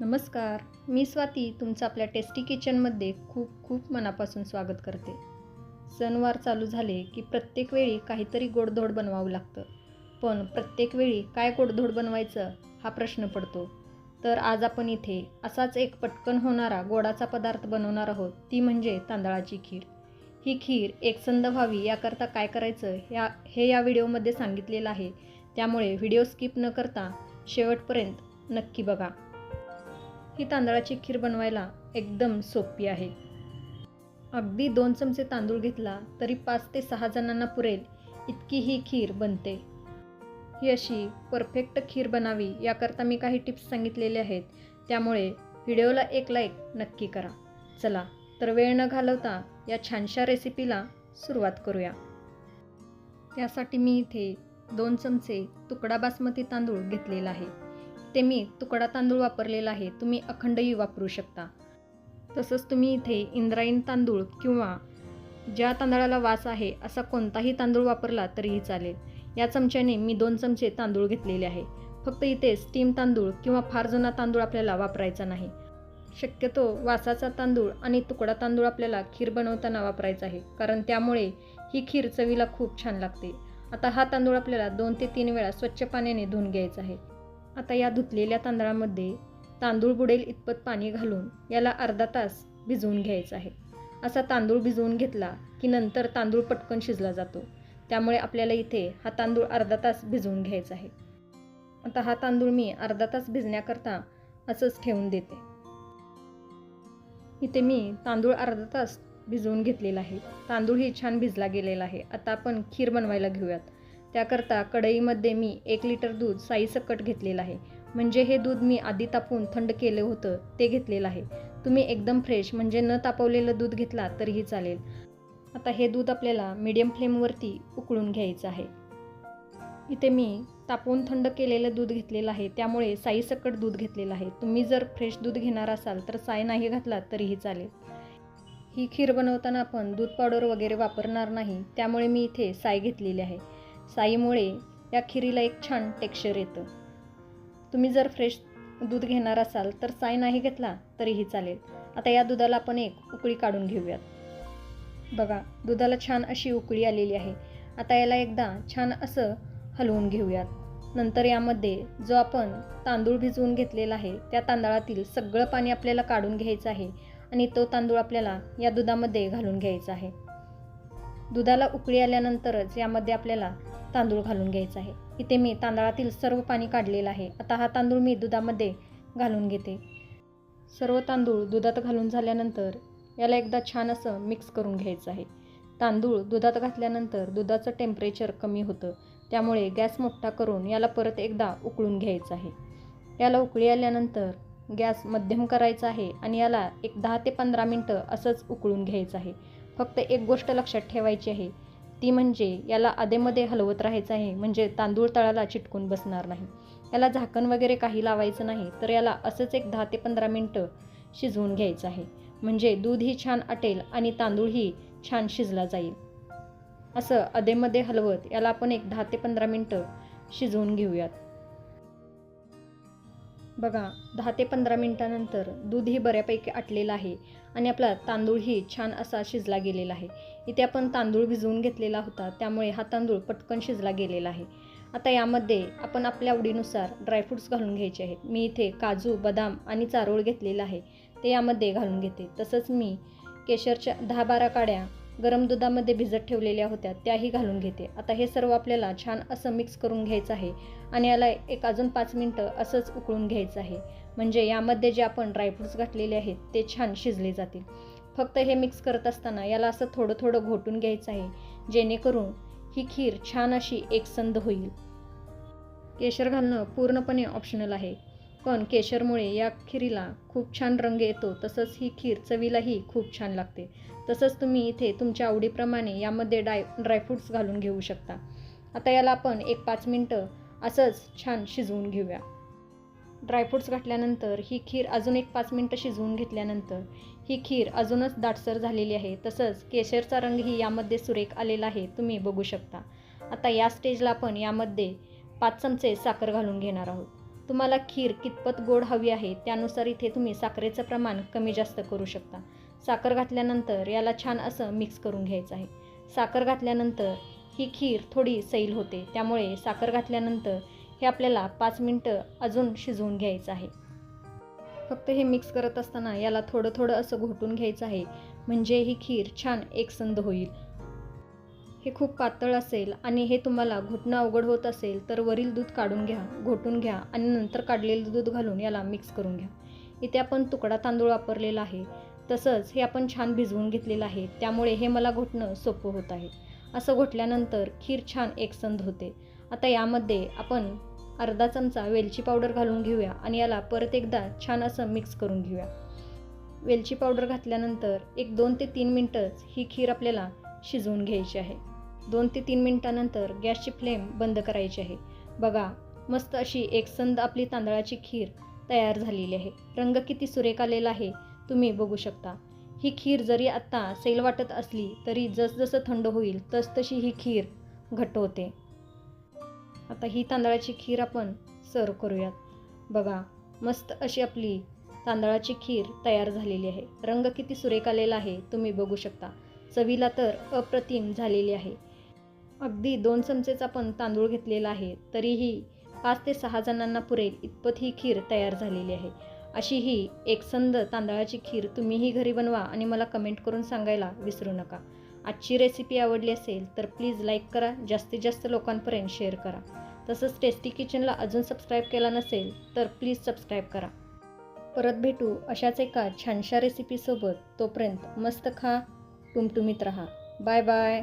नमस्कार मी स्वाती तुमचं आपल्या टेस्टी किचनमध्ये खूप खूप मनापासून स्वागत करते. सणवार चालू झाले की प्रत्येक वेळी काहीतरी गोडधोड बनवावं लागतं. पण प्रत्येक वेळी काय गोडधोड बनवायचं हा प्रश्न पडतो. तर आज आपण इथे असाच एक पटकन होणारा गोडाचा पदार्थ बनवणार आहोत ती म्हणजे तांदळाची खीर. ही खीर एकसंध व्हावी याकरता काय करायचं या हे या व्हिडिओमध्ये सांगितलेलं आहे. त्यामुळे व्हिडिओ स्किप न करता शेवटपर्यंत नक्की बघा. ही तांदळाची खीर बनवायला एकदम सोपी आहे. अगदी दोन चमचे तांदूळ घेतला तरी पाच ते सहा जणांना पुरेल इतकी ही खीर बनते. ही अशी परफेक्ट खीर बनावी याकरता मी काही टिप्स सांगितलेले आहेत. त्यामुळे व्हिडिओला एक लाईक नक्की करा. चला तर वेळ न घालवता या छानशा रेसिपीला सुरुवात करूया. त्यासाठी मी इथे दोन चमचे तुकडा बासमती तांदूळ घेतलेला आहे. ते मी तुकडा तांदूळ वापरलेला आहे तुम्ही अखंडही वापरू शकता. तसंच तुम्ही इथे इंद्रायण तांदूळ किंवा ज्या तांदळाला वास आहे असा कोणताही तांदूळ वापरला तरीही चालेल. या चमच्याने मी दोन चमचे तांदूळ घेतलेले आहे. फक्त इथे स्टीम तांदूळ किंवा फार जुना तांदूळ आपल्याला वापरायचा नाही. शक्यतो वासाचा तांदूळ आणि तुकडा तांदूळ आपल्याला खीर बनवताना वापरायचा आहे कारण त्यामुळे ही खीर चवीला खूप छान लागते. आता हा तांदूळ आपल्याला दोन ते तीन वेळा स्वच्छ पाण्याने धुवून घ्यायचा आहे. आता या धुतलेल्या तांदळामध्ये तांदूळ बुडेल इतपत पाणी घालून याला अर्धा तास भिजवून घ्यायचा आहे. असा तांदूळ भिजवून घेतला की नंतर तांदूळ पटकन शिजला जातो. त्यामुळे आपल्याला इथे हा तांदूळ अर्धा तास भिजवून घ्यायचा आहे. आता हा तांदूळ मी अर्धा तास भिजण्याकरता असंच ठेवून देते. इथे मी तांदूळ अर्धा तास भिजवून घेतलेला आहे. तांदूळही छान भिजला गेलेला आहे. आता आपण खीर बनवायला घेऊयात. त्याकरता कढईमध्ये मी एक लिटर दूध साईसकट घेतलेलं आहे. म्हणजे हे दूध मी आधी तापवून थंड केलं होतं ते घेतलेलं आहे. तुम्ही एकदम फ्रेश म्हणजे न तापवलेलं दूध घेतला तरीही चालेल. आता हे दूध आपल्याला मीडियम फ्लेमवरती उकळून घ्यायचं आहे. इथे मी तापवून थंड केलेलं दूध घेतलेलं आहे त्यामुळे साईसकट दूध घेतलेलं आहे. तुम्ही जर फ्रेश दूध घेणार असाल तर साय नाही घातला तरीही चालेल. ही खीर बनवताना आपण दूध पावडर वगैरे वापरणार नाही त्यामुळे मी इथे साय घेतलेली आहे. साईमुळे या खिरीला एक छान टेक्स्चर येतं. तुम्ही जर फ्रेश दूध घेणार असाल तर साई नाही घेतला तरीही चालेल. आता या दुधाला आपण एक उकळी काढून घेऊयात. बघा दुधाला छान अशी उकळी आलेली आहे. आता याला एकदा छान असं हलवून घेऊयात. नंतर यामध्ये जो आपण तांदूळ भिजवून घेतलेला आहे त्या तांदळातील सगळं पाणी आपल्याला काढून घ्यायचं आहे आणि तो तांदूळ आपल्याला या दुधामध्ये घालून घ्यायचा आहे. दुधाला उकळी आल्यानंतरच यामध्ये आपल्याला तांदूळ घालून घ्यायचा आहे. इथे मी तांदळातील सर्व पाणी काढलेलं आहे. आता हा तांदूळ मी दुधामध्ये घालून घेते. सर्व तांदूळ दुधात घालून झाल्यानंतर याला एकदा छान असं मिक्स करून घ्यायचं आहे. तांदूळ दुधात घातल्यानंतर दुधाचं टेम्परेचर कमी होतं. त्यामुळे गॅस मोठा करून याला परत एकदा उकळून घ्यायचं आहे. याला उकळी आल्यानंतर गॅस मध्यम करायचा आहे आणि याला एक दहा ते पंधरा मिनटं असंच उकळून घ्यायचं आहे. फक्त एक गोष्ट लक्षात ठेवायची आहे. ती म्हणजे याला आधेमध्ये हलवत राहायचं आहे म्हणजे तांदूळ तळाला चिटकून बसणार नाही. याला झाकण वगैरे काही लावायचं नाही तर याला असंच एक दहा ते पंधरा मिनटं शिजवून घ्यायचं आहे. म्हणजे दूधही छान आटेल आणि तांदूळही छान शिजला जाईल. असं अधेमध्ये हलवत याला आपण एक दहा ते पंधरा मिनटं शिजवून घेऊयात. बघा दहा ते पंधरा मिनटानंतर दूधही बऱ्यापैकी आटलेलं आहे आणि आपला तांदूळही छान असा शिजला गेलेला आहे. इथे आपण तांदूळ भिजवून घेतलेला होता त्यामुळे हा तांदूळ पटकन शिजला गेलेला आहे. आता यामध्ये आपण आपल्या आवडीनुसार ड्रायफ्रूट्स घालून घ्यायचे आहेत. मी इथे काजू बदाम आणि चारोळ घेतलेलं आहे. ते यामध्ये घालून घेते. तसंच मी केशरच्या दहा बारा काड्या गरम दुधामध्ये भिजत ठेवलेल्या होत्या त्याही घालून घेते. आता हे सर्व आपल्याला छान असं मिक्स करून घ्यायचं आहे आणि याला एक अजून पाच मिनटं असंच उकळून घ्यायचं आहे. म्हणजे यामध्ये जे आपण ड्रायफ्रूट्स घातलेले आहेत ते छान शिजले जातील. फक्त हे मिक्स करत असताना याला असं थोडं थोडं घोटून घ्यायचं आहे जेणेकरून ही खीर छान अशी एकसंध होईल. केशर घालणं पूर्णपणे ऑप्शनल आहे. पण केशरमुळे या खिरीला खूप छान रंग येतो तसंच ही खीर चवीलाही खूप छान लागते. तसंच तुम्ही इथे तुमच्या आवडीप्रमाणे यामध्ये डाय ड्रायफ्रूट्स घालून घेऊ शकता. आता याला आपण एक पाच मिनटं असंच छान शिजवून घेऊया. ड्रायफ्रूट्स घातल्यानंतर ही खीर अजून एक पाच मिनटं शिजवून घेतल्यानंतर ही खीर अजूनच दाटसर झालेली आहे तसंच केशरचा रंगही यामध्ये सुरेख आलेला आहे तुम्ही बघू शकता. आता या स्टेजला आपण यामध्ये पाच चमचे साखर घालून घेणार आहोत. तुम्हाला खीर कितपत गोड हवी आहे त्यानुसार इथे तुम्ही साखरेचं प्रमाण कमी जास्त करू शकता. साखर घातल्यानंतर याला छान असं मिक्स करून घ्यायचं आहे. साखर घातल्यानंतर ही खीर थोडी सैल होते त्यामुळे साखर घातल्यानंतर हे आपल्याला पाच मिनटं अजून शिजवून घ्यायचं आहे. फक्त हे मिक्स करत असताना याला थोडं थोडं असं घोटून घ्यायचं आहे म्हणजे ही खीर छान एकसंध होईल. हे खूप पातळ असेल आणि हे तुम्हाला घोटणं अवघड होत असेल तर वरील दूध काढून घ्या घोटून घ्या आणि नंतर काढलेलं दूध घालून याला मिक्स करून घ्या. इथे आपण तुकडा तांदूळ वापरलेला आहे. तसंच हे आपण छान भिजवून घेतलेलं आहे. त्यामुळे हे मला घोटणं सोपं होत आहे. असं घोटल्यानंतर खीर छान एकसंध होते. आता यामध्ये आपण अर्धा चमचा वेलची पावडर घालून घेऊया आणि याला परत एकदा छान असं मिक्स करून घेऊया. वेलची पावडर घातल्यानंतर एक दोन ते तीन मिनटंच ही खीर आपल्याला शिजवून घ्यायची आहे. दोन ते तीन मिनटानंतर गॅसची फ्लेम बंद करायची आहे. बघा मस्त अशी एकसंद आपली तांदळाची खीर तयार झालेली आहे. रंग किती सुरेख आलेला आहे तुम्ही बघू शकता. ही खीर जरी आत्ता सैल वाटत असली तरी जसजसं थंड होईल तसतशी ही खीर घट्ट होते. आता ही तांदळाची खीर आपण सर्व करूयात. बघा मस्त अशी आपली तांदळाची खीर तयार झालेली आहे. रंग किती सुरेख आलेला आहे तुम्ही बघू शकता. चवीला तर अप्रतिम झालेली आहे. अगदी दोन चमचेच आपण तांदूळ घेतलेला आहे तरीही पाच ते सहा जणांना पुरेल इतपत ही खीर तयार झालेली आहे. अशी ही एकसंद तांदळाची खीर तुम्हीही घरी बनवा आणि मला कमेंट करून सांगायला विसरू नका. आजची रेसिपी आवडली असेल तर प्लीज लाईक करा जास्तीत जास्त लोकांपर्यंत शेअर करा. तसंच टेस्टी किचनला अजून सबस्क्राईब केला नसेल तर प्लीज सबस्क्राईब करा. परत भेटू अशाच एका छानशा रेसिपीसोबत तोपर्यंत मस्त खा टुमटुमीत राहा. Bye bye